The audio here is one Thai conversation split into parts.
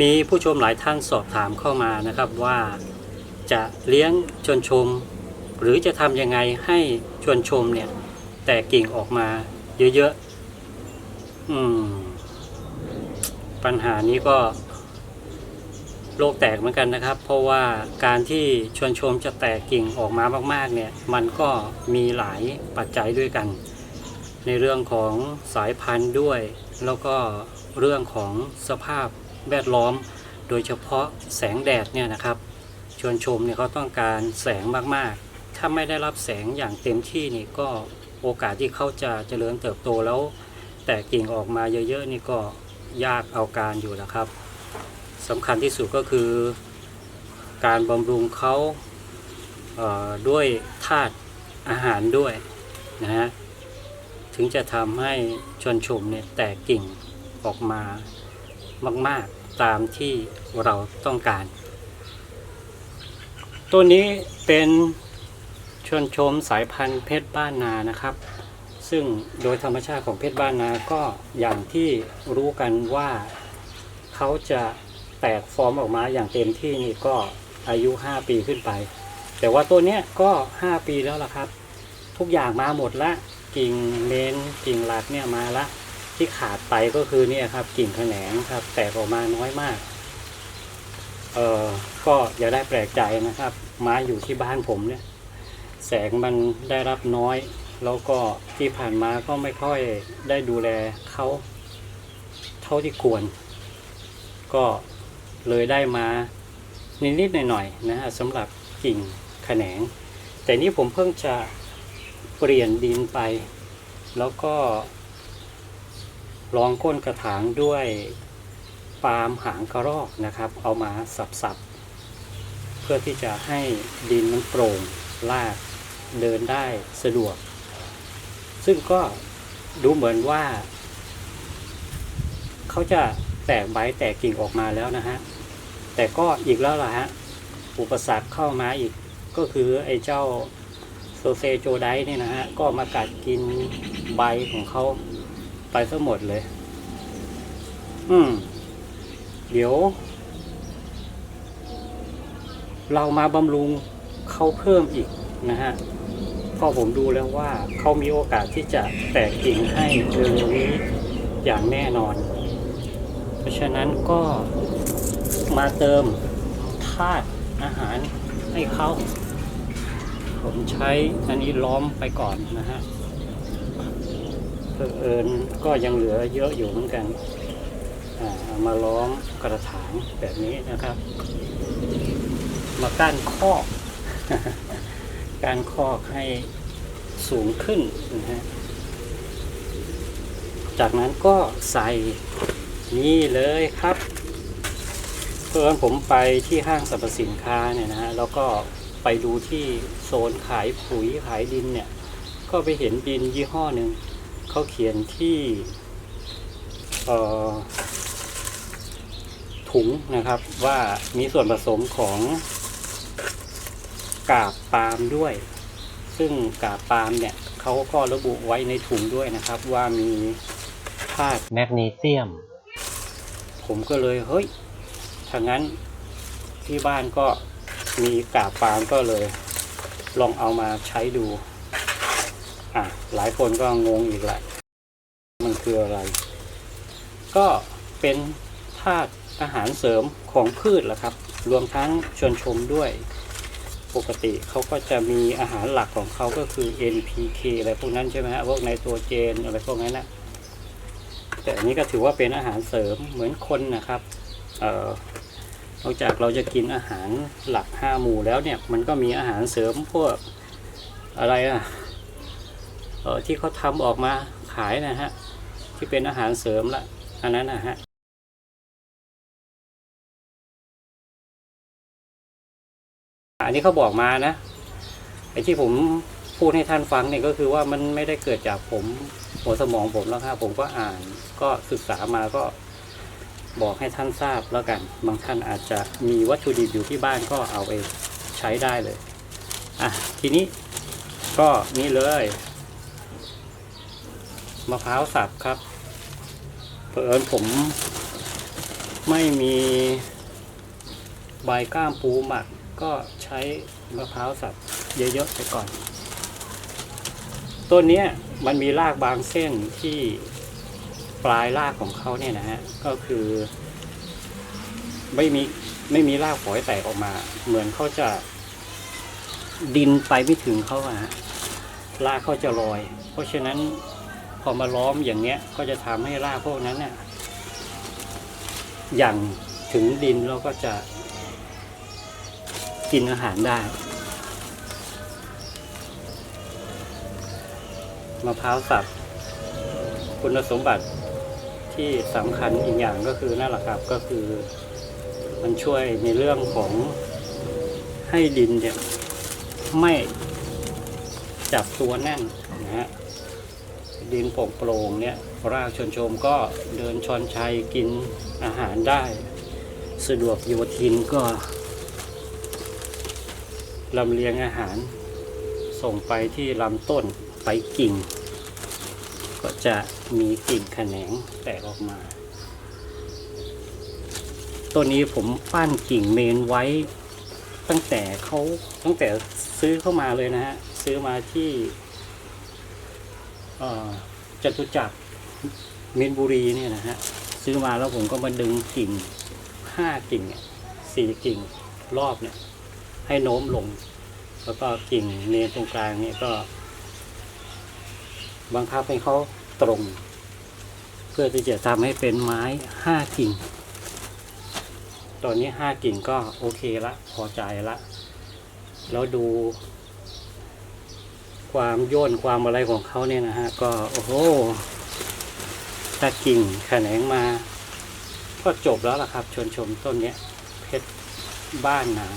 มีผู้ชมหลายท่านสอบถามเข้ามานะครับว่าจะเลี้ยงชวนชม หรือจะทำยังไงให้ชวนชมเนี่ย แตกกิ่งออกมาเยอะๆอืม ปัญหานี้ก็โลกแตกเหมือนกันนะครับ เพราะว่าการที่ชวนชมจะแตกกิ่งออกมามาก ๆ เนี่ย มันก็มีหลายปัจจัยด้วยกัน ในเรื่องของสายพันธุ์ด้วย แล้วก็เรื่องของสภาพ แวดล้อม โดยเฉพาะแสงแดดเนี่ยนะครับ ชวนชมเนี่ยเขาต้องการแสงมากๆ ถ้าไม่ได้รับแสงอย่างเต็มที่นี่ก็โอกาสที่เขาจะเจริญเติบโตแล้ว แตกกิ่งออกมาเยอะๆนี่ก็ยากเอาการอยู่แล้วครับสำคัญที่สุดก็คือ การบำรุงเขาเด้วยธาตุอาหารด้วยนะฮะถึงจะทำให้ชวนชมเนี่ยแตกกิ่งออกมามากๆ ตามที่เราต้องการ ตัวนี้เป็นชนชมสายพันธุ์เพชรบ้านนานะครับ ซึ่งโดยธรรมชาติของเพชรบ้านนาก็อย่างที่รู้กันว่าเขาจะแตกฟอร์มออกมาอย่างเต็มที่นี่ก็อายุ 5 ปีขึ้นไป แต่ว่าตัวเนี้ยก็ 5 ปีแล้วล่ะครับ ทุกอย่างมาหมดละกิ่งเมนกิ่งหลักเนี่ยมาละ ที่ขาดไปก็คือเนี่ยครับกิ่งแขนงครับ แตกออกมาน้อยมาก เออก็อย่าได้แปลกใจนะครับมาอยู่ที่บ้านผมเนี่ย แสงมันได้รับน้อย แล้วก็ที่ผ่านมาก็ไม่ค่อยได้ดูแลเขาเท่าที่ควร ก็เลยได้มานิดๆหน่อยๆนะฮะสำหรับกิ่งแขนง แต่นี่ผมเพิ่งจะเปลี่ยนดินไป แล้วก็ ลองก้นกระถางด้วยปาล์มหางกระรอกนะครับ เอามาสับๆ เพื่อที่จะให้ดินมันโปร่งลากเดินได้สะดวก ซึ่งก็ดูเหมือนว่า เขาจะแตกใบแตกกิ่งออกมาแล้วนะฮะ แต่ก็อีกแล้วล่ะฮะ อุปสรรคเข้ามาอีกก็คือไอ้เจ้าโซเซโจไดเนี่ยนะฮะ ก็มากัดกินใบของเขา ไปซะหมดเลย อืม เดี๋ยว เรามาบำรุงเขาเพิ่มอีกนะฮะเพราะผมดูแล้วว่าเขามีโอกาสที่จะแตกกิ่งให้เร็วๆนี้อย่างแน่นอน เพราะฉะนั้นก็มาเติมธาตุอาหารให้เขา ผมใช้อันนี้ล้อมไปก่อนนะฮะ เผอิญก็ยังเหลือเยอะอยู่เหมือนกันาเอามาล้อมกระถางแบบนี้นะครับ มากั้นคอกการคอกให้สูงขึ้นนะฮะจากนั้นก็ใส่นี่เลยครับเพื่อนผมไปที่ห้างสรรพสินค้าเนี่ยนะฮะแล้วก็ไปดูที่โซนขายปุ๋ยขายดินเนี่ย ก็ไปเห็นดินยี่ห้อหนึ่ง เขาเขียนที่ถุงนะครับว่ามีส่วนผสมของกาบปาล์มด้วย ซึ่งกาบปาล์มเนี่ยเขาก็ระบุไว้ในถุงด้วยนะครับ ว่ามีธาตุแมกนีเซียม ผมก็เลยเฮ้ยถ้างั้นที่บ้านก็มีกาบปาล์มก็เลย ลองเอามาใช้ดู อะหลายคนก็งงอีกแหละ มันคืออะไร ก็เป็นธาตุอาหารเสริมของพืชแหละครับ รวมทั้งชวนชมด้วย ปกติเขาก็จะมีอาหารหลักของเขาก็คือ NPK อะไรพวกนั้นใช่ไหมฮะพวกไนโตรเจนอะไรพวกนั้นนะแต่อันนี้ก็ถือว่าเป็นอาหารเสริมเหมือนคนนะครับเอ่อนอกจากเราจะกินอาหารหลักห้าหมู่แล้วเนี่ย มันก็มีอาหารเสริมพวกอะไรอะ ที่เขาทำออกมาขายนะฮะ ที่เป็นอาหารเสริมละอันนั้นนะฮะอันนี้เขาบอกมานะไอ้ที่ผมพูดให้ท่านฟังเนี่ยก็คือว่ามันไม่ได้เกิดจากผมหัวสมองผมแล้วครับผมก็อ่านก็ศึกษามาก็บอกให้ท่านทราบแล้วกัน บางท่านอาจจะมีวัตถุดิบอยู่ที่บ้านก็เอาไปใช้ได้เลย อะ ทีนี้ก็นี่เลย มะพร้าวสับครับเผอิญผมไม่มีใบก้ามปูหมักก็ใช้มะพร้าวสับเยอะๆไปก่อน ต้นนี้มันมีรากบางเส้นที่ปลายรากของเขาเนี่ยนะฮะ ก็คือ ไม่มีไม่มีรากฝอยแตกออกมา เหมือนเขาจะดินไปไม่ถึงเขาอะฮะรากเขาจะลอย เพราะฉะนั้น อมาล้อมอย่างเนี้ย ก็จะทำให้รากพวกนั้นเนี่ยอย่างถึงดินแล้วก็จะกินอาหารได้มะพร้าวสับคุณสมบัติที่สำคัญอีกอย่างก็คือนั่นแหละครับก็คือมันช่วยในเรื่องของให้ดินเนี่ยไม่จับตัวแน่นนะฮะ ดินโปร่งโปร่งเนี่ยรากชนชมก็เดินชอนชัยกินอาหารได้ สะดวกโยทินก็ลำเลียงอาหาร ส่งไปที่ลำต้นไปกิ่ง ก็จะมีกิ่งแขนงแตกออกมาต้นนี้ผมปั้นกิ่งเมนไว้ตั้งแต่เขาตั้งแต่ซื้อเข้ามาเลยนะฮะ ซื้อมาที่ จตุจักรเมนบุรีเนี่ยนะฮะซื้อมาแล้วผมก็มาดึงกิ่งห้ากิ่งเนี่ยสี่กิ่งรอบเนี่ย ให้โน้มลง แล้วก็กิ่งเนนตรงกลางเนี่ยก็บังคับให้เขาตรง เพื่อที่จะทำให้เป็นไม้ห้ากิ่ง ตอนนี้ห้ากิ่งก็โอเคละ พอใจละ แล้วดู ความโย่นความอะไรของเขาเนี่ยนะฮะ ก็โอ้โหตากิ่งแขนงมา ก็จบแล้วล่ะครับชวนชมต้นเนี้ยเพชรบ้านนา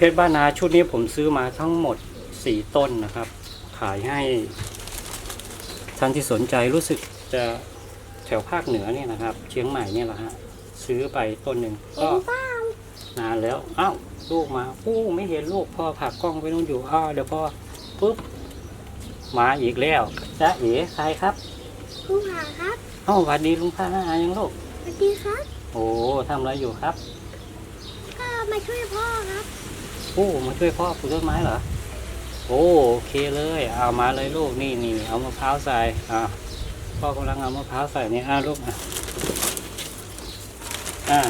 เพชรบ้านนาชุดนี้ผมซื้อมาทั้งหมดสี่ต้นนะครับ ขายให้ท่านที่สนใจรู้สึกจะแถวภาคเหนือเนี่ยนะครับ เชียงใหม่เนี่ยแหละฮะซื้อไปต้นหนึ่งก็นานแล้วอ้าวลูกมาอู้ไม่เห็นลูกพ่อผลักกล้องไปนู่นอยู่อ้าวเดี๋ยวพ่อปุ๊บมาอีกแล้วจ้าเอ๋ใครครับครูหาครับอ้าวสวัสดีลุงพานายังลูกสวัสดีครับ โอ้ทำอะไรอยู่ครับ ก็มาช่วยพ่อครับโอ้มาช่วยพ่อปลูกต้นไม้เหรอโอ้โอเคเลยเอามาเลยลูกนี่นี่เอามะพร้าวใส่อ่าพ่อกำลังเอามะพร้าวใส่นี่อ่าลูกอะอ่า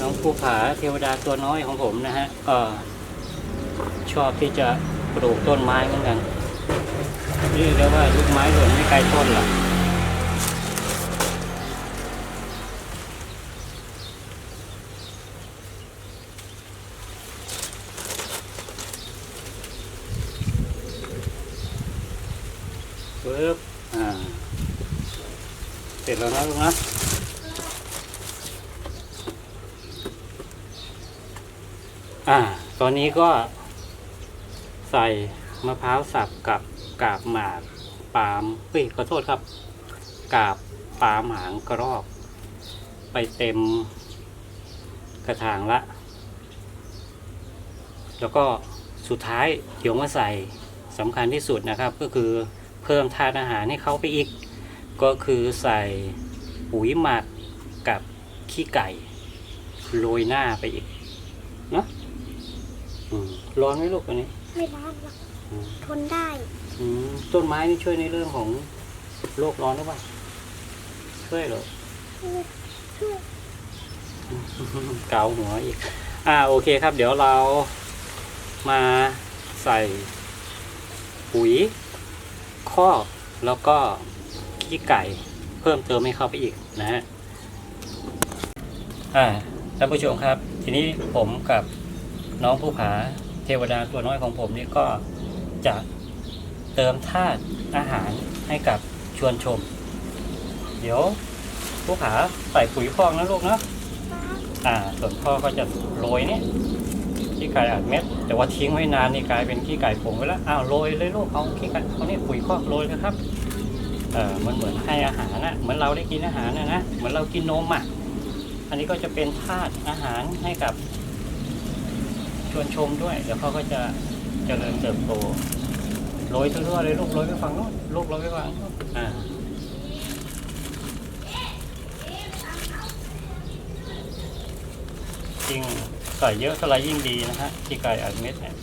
น้องภูผาเทวดาตัวน้อยของผมนะฮะก็ชอบที่จะปลูกต้นไม้เหมือนกันเรียกได้ว่าลูกไม้หล่นไม่ไกลต้นหรอก ปึ๊บ อ่า แล้วนะลูกนะอ่า ตอนนี้ก็ใส่มะพร้าวสับกับกาบหมากปาล์มเฮ้ยขอโทษครับ กาบปาล์มหางกระรอก ไปเต็มกระถางละ แล้วก็สุดท้ายเดี๋ยวมาใส่สำคัญที่สุดนะครับ ก็คือเพิ่มธาตุอาหารให้เขาไปอีก ก็คือใส่ปุ๋ยหมักกับขี้ไก่โรยหน้าไปอีกเนาะอืมร้อนไหมลูกอันนี้ไม่ร้อนหรอกอืมทนได้อืมต้นไม้นี่ช่วยในเรื่องของโลกร้อนหรือเปล่าช่วยเหรอ ช่วยเกาหัวอีก อ่าโอเคครับ เดี๋ยวเรามาใส่ปุ๋ยคอกแล้วก็ ขี้ไก่เพิ่มเติมให้เข้าไปอีกนะฮะอ่าท่านผู้ชมครับ ทีนี้ผมกับน้องผู้ผาเทวดาตัวน้อยของผมนี่ก็จะเติมธาตุอาหารให้กับชวนชม เดี๋ยวลูกหาใส่ปุ๋ยคอกนะลูกเนาะอ่า ส่วนพ่อก็จะโรยเนี่ยขี้ไก่อัดเม็ด แต่ว่าทิ้งไว้นานนี่กลายเป็นขี้ไก่ผงไปแล้วอ้าวโรยเลยลูกเอาขี้ไก่เอาเนี่ปุ๋ยคอกโรยเลยครับ เออมันเหมือนให้อาหารนะเหมือนเราได้กินอาหารนะนะเหมือนเรากินนมอะอันนี้ก็จะเป็นธาตุอาหารให้กับชวนชมด้วยเดี๋ยวเขาก็จะจะเจริญเติบโตโรยทั่วๆเลยลูกโรยไปฝั่งโน้นลูกโรยไปฝั่งอ่าจริงใส่เยอะเท่าไรยิ่งดีนะฮะที่ไก่อัดเม็ดเนี่ย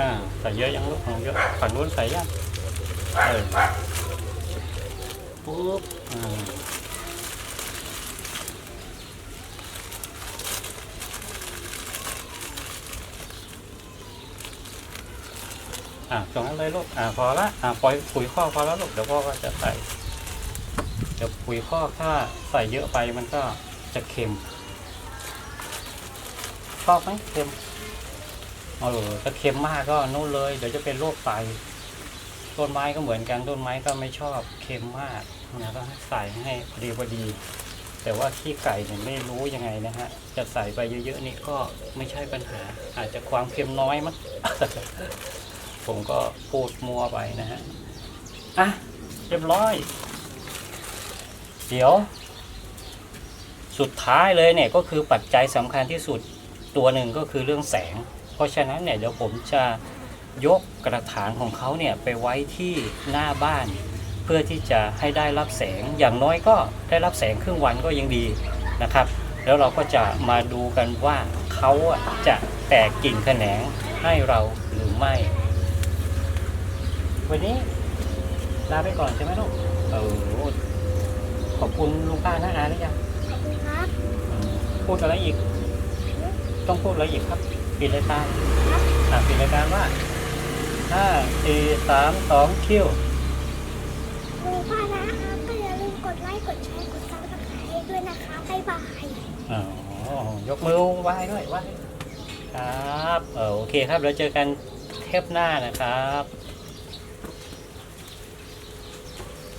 อ่าใส่เยอะยังลูกของเยอะ ฝั่งนู้นใส่ยังเออปุ๊บอ่าอะตรงนั้นเลยลูก อ่าพอละ อ่าปล่อยปุ๋ยข้อกพอแล้วลูก เดี๋ยวพ่อก็จะใส่ เดี๋ยวปุ๋ยข้อกถ้าใส่เยอะไปมันก็จะเค็ม ชอบไหมเค็ม เออถ้าเค็มมากก็นู่นเลย เดี๋ยวจะเป็นโรคไตต้นไม้ก็เหมือนกันต้นไม้ก็ไม่ชอบเค็มมากนะก็ใส่ให้พอดีพอดี แต่ว่าขี้ไก่เนี่ยไม่รู้ยังไงนะฮะ จะใส่ไปเยอะๆนี่ก็ไม่ใช่ปัญหา อาจจะความเค็มน้อยมั้งผมก็พูดมัวไปนะฮะอะเรียบร้อย เดี๋ยว สุดท้ายเลยเนี่ยก็คือปัจจัยสำคัญที่สุดตัวหนึ่งก็คือเรื่องแสง ราะฉะนั้นเนี่ยเดี๋ยวผมจะยกกระถางของเขาเนี่ยไปไว้ที่หน้าบ้าน เพื่อที่จะให้ได้รับแสงอย่างน้อยก็ได้รับแสงครึ่งวันก็ยังดีนะครับ แล้วเราก็จะมาดูกันว่าเขาอะจะแตกกิ่งแขนงให้เราหรือไม่ วันนี้ลาไปก่อนใช่ไหมลูกเออขอบคุณลุงป้าน้าอาหรือยังขอบคุณครับอืมพูดอะไรอีก ต้องพูดอะไรอีกครับ ปิดรายการครับอะปิดรายการว่าห้าสี่สามสองคิวลุงป้านะครับก็อย่าลืมกดไลค์กดแชร์กดซับสไครต์ด้วยนะคะบ๊ายบายอ๋อยกมือไหว้ด้วยไหว้ครับเออโอเคครับแล้วเจอกันเทปหน้านะครับ